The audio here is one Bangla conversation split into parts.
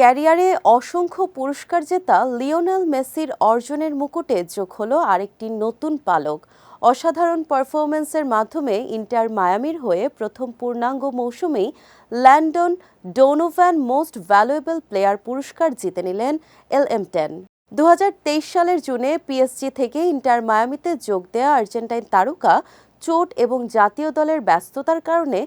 ক্যারিয়ারে অসংখ্য পুরস্কার জেতা লিওনেল মেসির অর্জনের মুকুটে যোগ হলো আরেকটি নতুন পালক। অসাধারণ পারফরমেন্সের মাধ্যমে ইন্টার মায়ামির হয়ে প্রথম পূর্ণাঙ্গ মৌসুমেই Landon Donovan most valuable player পুরস্কার জিতে নিলেন এল এম টেন দু সালের জুনে পিএসজি থেকে ইন্টার মায়ামিতে যোগ দেয়া আর্জেন্টাইন তারকা চোট এবং জাতীয় দলের ব্যস্ততার কারণে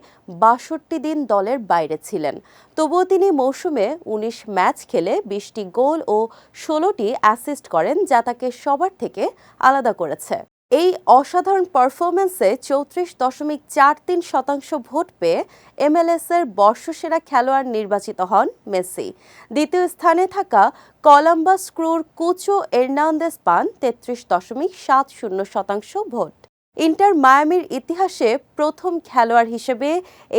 বাষট্টি দিন দলের বাইরে ছিলেন। তবুও তিনি মৌসুমে ১৯ ম্যাচ খেলে বিশটি গোল ও ষোলোটি অ্যাসিস্ট করেন, যা তাকে সবার থেকে আলাদা করেছে। এই অসাধারণ পারফরমেন্সে চৌত্রিশ দশমিক চার তিন শতাংশ ভোট পেয়ে এমএলএস এর বর্ষসেরা খেলোয়াড় নির্বাচিত হন মেসি। দ্বিতীয় স্থানে থাকা কলাম্বাস ক্রুর কুচো এর্নান্দেস পান তেত্রিশ দশমিক সাত শূন্য শতাংশ ভোট। ইন্টার মায়ামির ইতিহাসে প্রথম খেলোয়াড় হিসেবে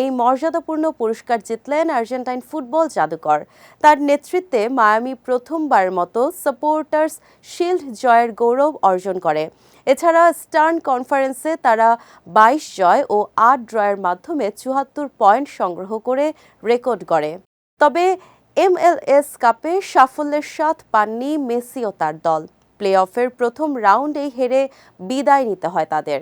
এই মর্যাদাপূর্ণ পুরস্কার জিতলেন আর্জেন্টাইন ফুটবল জাদুকর। তার নেতৃত্বে মায়ামি প্রথমবার মতো সাপোর্টার্স শিল্ড জয়ের গৌরব অর্জন করে। এছাড়া স্টার্ন কনফারেন্সে তারা বাইশ জয় ও আট ড্রয়ের মাধ্যমে চুয়াত্তর পয়েন্ট সংগ্রহ করে রেকর্ড করে তবে এমএলএস কাপে সাফল্যের স্বাদ পাননি মেসি ও তার দল। প্লে অফের প্রথম রাউন্ডেই হেরে বিদায় নিতে হয় তাদের।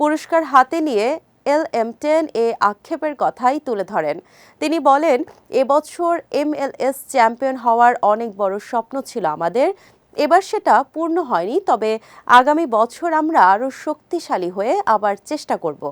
পুরস্কার হাতে নিয়ে এল এম টেন এ আক্ষেপের কথাই তুলে ধরেন। তিনি বলেন, এবছর এমএলএস চ্যাম্পিয়ন হওয়ার অনেক বড় স্বপ্ন ছিল আমাদের। এবার সেটা পূর্ণ হয়নি, তবে আগামী বছর আমরা আরও শক্তিশালী হয়ে আবার চেষ্টা করব।